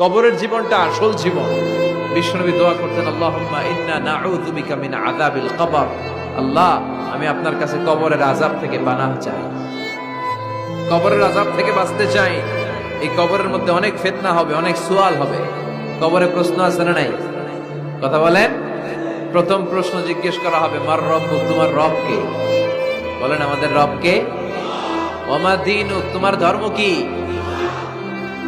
কবরের জীবনটা আসল জীবন। বিশ্বনবী দোয়া করতেন আল্লাহ, আমি আপনার কাছে কবরের আযাব থেকে পানাহ চাই। কবরের আযাব থেকে বাঁচতে চাই। এই কবরের মধ্যে অনেক ফিতনা হবে, অনেক সুয়াল হবে। কবরে প্রশ্ন আছে না নাই? কথা বলেন। প্রথম প্রশ্ন জিজ্ঞেস করা হবে, মার রব তোমার রব কে? বলেন, আমাদের রব কে? তোমার ধর্ম কি?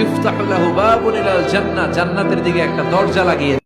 হবে ইফতাহু লাহু বাবুন জান্নাহ জান্নাতের দিকে একটা দরজা লাগিয়ে